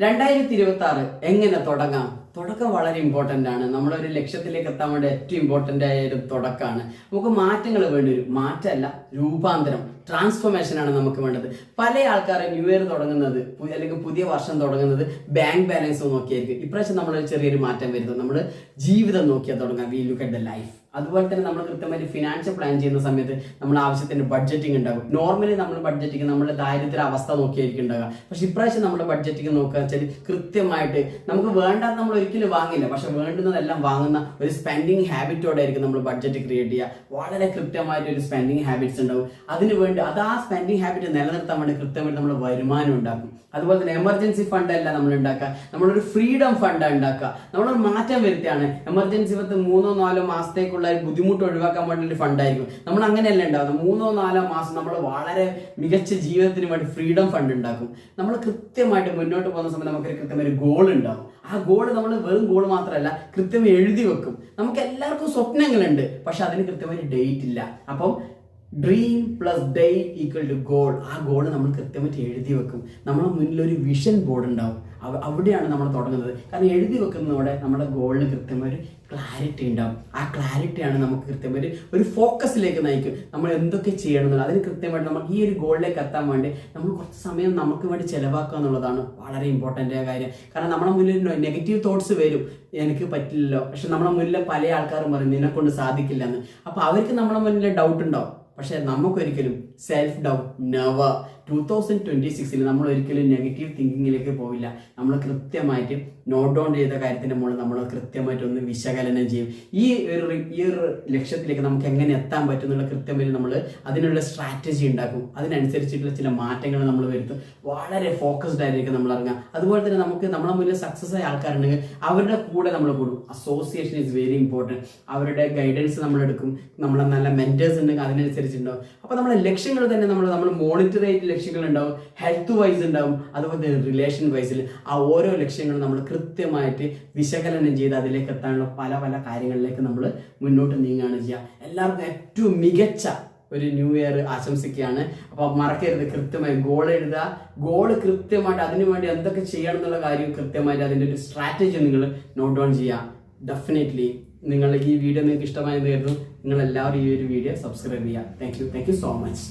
രണ്ടായിരത്തി ഇരുപത്തി ആറ് എങ്ങനെ തുടങ്ങാം? തുടക്കം വളരെ ഇമ്പോർട്ടന്റ് ആണ്. നമ്മളൊരു ലക്ഷ്യത്തിലേക്ക് എത്താൻ വേണ്ടി ഏറ്റവും ഇമ്പോർട്ടന്റ് ആയ ഒരു തുടക്കമാണ് നമുക്ക് മാറ്റങ്ങൾ വേണ്ടി വരും. മാറ്റമല്ല രൂപാന്തരം ട്രാൻസ്ഫോർമേഷൻ ആണ് നമുക്ക് വേണ്ടത്. പല ആൾക്കാരും ന്യൂ ഇയർ തുടങ്ങുന്നത് അല്ലെങ്കിൽ പുതിയ വർഷം തുടങ്ങുന്നത് ബാങ്ക് ബാലൻസ് നോക്കിയായിരിക്കും. ഇപ്രാവശ്യം നമ്മളൊരു ചെറിയൊരു മാറ്റം വരുന്നത് നമ്മൾ ജീവിതം നോക്കിയാൽ തുടങ്ങാം. We look at the life അതുപോലെ തന്നെ നമ്മൾ കൃത്യമായിട്ട് ഫിനാൻഷ്യൽ പ്ലാൻ ചെയ്യുന്ന സമയത്ത് നമ്മൾ ആവശ്യത്തിന് ബഡ്ജറ്റിംഗ് ഉണ്ടാകും. നോർമലി നമ്മൾ ബഡ്ജറ്റിംഗ് നമ്മുടെ ദാരിദ്ര്യ അവസ്ഥ നോക്കിയായിരിക്കും ഉണ്ടാകുക പക്ഷെ ഇപ്രാവശ്യം നമ്മൾ ബഡ്ജറ്റിംഗ് നോക്കുക വെച്ചാൽ കൃത്യമായിട്ട് നമുക്ക് വേണ്ടാത്ത നമ്മൾ ഒരിക്കലും വാങ്ങില്ല. പക്ഷെ വേണ്ടുന്നതെല്ലാം വാങ്ങുന്ന ഒരു സ്പെൻഡിങ് ഹാബിറ്റോടെ ആയിരിക്കും നമ്മൾ ബഡ്ജറ്റ് ക്രിയേറ്റ് ചെയ്യുക. വളരെ കൃത്യമായിട്ട് ഒരു സ്പെൻഡിങ് ഹാബിറ്റ്സ് ഉണ്ടാവും. അതിന് വേണ്ടി അത് ആ സ്പെൻഡിങ് ഹാബിറ്റ് നിലനിർത്താൻ വേണ്ടി കൃത്യമായിട്ട് നമ്മൾ വരുമാനം ഉണ്ടാക്കും. അതുപോലെ തന്നെ എമർജൻസി ഫണ്ട് അല്ല നമ്മൾ ഉണ്ടാക്കുക. നമ്മളൊരു ഫ്രീഡം ഫണ്ട് ഉണ്ടാക്കുക. നമ്മളൊരു മാറ്റം വരുത്തിയാണ് എമർജൻസി പത്ത് മൂന്നോ നാലോ മാസത്തേക്കുള്ള ഒരു ബുദ്ധിമുട്ട് ഒഴിവാക്കാൻ വേണ്ടി ഒരു ഫണ്ടായിരിക്കും നമ്മൾ അങ്ങനെയല്ല ഉണ്ടാകുന്നത് മൂന്നോ നാലോ മാസം നമ്മൾ വളരെ മികച്ച ജീവിതത്തിന് വേണ്ടി ഫ്രീഡം ഫണ്ട് ഉണ്ടാക്കും. നമ്മൾ കൃത്യമായിട്ട് മുന്നോട്ട് പോകുന്ന സമയത്ത് നമുക്കൊരു കൃത്യമായ ഒരു ഗോൾ ഉണ്ടാകും ആ ഗോൾ നമ്മൾ വെറും ഗോൾ മാത്രമല്ല കൃത്യമായി എഴുതി വെക്കും. നമുക്ക് എല്ലാവർക്കും സ്വപ്നങ്ങളുണ്ട് പക്ഷെ അതിന് കൃത്യമായി ഡേറ്റ് ഇല്ല. അപ്പം dream plus day equal to goal ആ ഗോൾ നമ്മൾ കൃത്യമായിട്ട് എഴുതി വെക്കും. നമ്മുടെ മുന്നിൽ ഒരു വിഷൻ ബോർഡ് ഉണ്ടാവും. അവിടെയാണ് നമ്മൾ തുടങ്ങുന്നത്. കാരണം എഴുതി വെക്കുന്നതോടെ നമ്മുടെ ഗോളിന് കൃത്യമായ ഒരു ക്ലാരിറ്റി ഉണ്ടാവും. ആ ക്ലാരിറ്റിയാണ് നമുക്ക് കൃത്യമായിട്ട് ഒരു ഫോക്കസിലേക്ക് നയിക്കും. നമ്മൾ എന്തൊക്കെ ചെയ്യണം എന്നുള്ളത്. അതിന് കൃത്യമായിട്ട് നമ്മൾ ഈ ഒരു ഗോളിലേക്ക് എത്താൻ വേണ്ടി നമ്മൾ കുറച്ച് സമയം നമുക്ക് വേണ്ടി ചിലവാക്കുക എന്നുള്ളതാണ് വളരെ ഇമ്പോർട്ടന്റ് ആയ കാര്യം. കാരണം നമ്മുടെ മുന്നിൽ നെഗറ്റീവ് തോട്ട്സ് വരും. എനിക്ക് പറ്റില്ലല്ലോ. പക്ഷെ നമ്മുടെ മുന്നിൽ പല ആൾക്കാരും പറയും നിന്നെ കൊണ്ട് സാധിക്കില്ല എന്ന് അപ്പൊ അവർക്ക് നമ്മുടെ മുന്നിൽ ഡൗട്ട് ഉണ്ടാവും. പക്ഷെ നമുക്കൊരിക്കലും self doubt never two thousand twenty സിക്സിൽ നമ്മൾ ഒരിക്കലും നെഗറ്റീവ് തിങ്കിങ്ങിലേക്ക് പോവില്ല. നമ്മൾ കൃത്യമായിട്ട് നോട്ട് ഡൗൺ ചെയ്ത കാര്യത്തിന്റെ മുകളിൽ നമ്മൾ കൃത്യമായിട്ട് ഒന്ന് വിശകലനം ചെയ്യും. ഈ ഒരു ഈ ഒരു ലക്ഷ്യത്തിലേക്ക് നമുക്ക് എങ്ങനെ എത്താൻ പറ്റും എന്നുള്ള കൃത്യമായി നമ്മൾ അതിനുള്ള സ്ട്രാറ്റജി ഉണ്ടാക്കും. അതിനനുസരിച്ചിട്ടുള്ള ചില മാറ്റങ്ങൾ നമ്മൾ വരുത്തും. വളരെ ഫോക്കസ്ഡ് ആയിരിക്കും നമ്മൾ ഇറങ്ങുക അതുപോലെ തന്നെ നമുക്ക് നമ്മളെ മുന്നിൽ സക്സസ് ആയ ആൾക്കാരുണ്ടെങ്കിൽ അവരുടെ കൂടെ നമ്മൾ കൂടും. അസോസിയേഷൻ ഈസ് വെരി ഇമ്പോർട്ടന്റ് അവരുടെ ഗൈഡൻസ് നമ്മൾ എടുക്കും. നമ്മളെ നല്ല മെന്റേഴ്സ് ഉണ്ടെങ്കിൽ അതിനനുസരിച്ചുണ്ടാവും അപ്പോൾ നമ്മളെ ലക്ഷ്യങ്ങൾ തന്നെ നമ്മൾ നമ്മൾ മോണിറ്റർ ആയിട്ട് ലക്ഷ്യങ്ങൾ ഉണ്ടാവും ഹെൽത്ത് വൈസ് ഉണ്ടാവും അതുപോലെ തന്നെ റിലേഷൻ വൈസിൽ ആ ഓരോ ലക്ഷ്യങ്ങളും നമ്മൾ കൃത്യമായിട്ട് വിശകലനം ചെയ്ത് അതിലേക്ക് എത്താനുള്ള പല പല കാര്യങ്ങളിലേക്ക് നമ്മൾ മുന്നോട്ട് നീങ്ങുകയാണ് ചെയ്യുക. എല്ലാവർക്കും ഏറ്റവും മികച്ച ഒരു ന്യൂ ഇയർ ആശംസിക്കുകയാണ്. അപ്പോൾ മറക്കരുത് കൃത്യമായി ഗോൾ എഴുതുക. ഗോൾ കൃത്യമായിട്ട് അതിനു വേണ്ടി എന്തൊക്കെ ചെയ്യണം എന്നുള്ള കാര്യം കൃത്യമായിട്ട് അതിന്റെ ഒരു സ്ട്രാറ്റജി നിങ്ങൾ നോട്ട് ഡൗൺ ചെയ്യുക. ഡെഫിനറ്റ്ലി നിങ്ങൾ ഈ വീഡിയോ നിങ്ങൾക്ക് ഇഷ്ടമായെന്ന് കരുതും നിങ്ങൾ എല്ലാവരും ഈ ഒരു വീഡിയോ സബ്സ്ക്രൈബ് ചെയ്യുക. Thank you thank you so much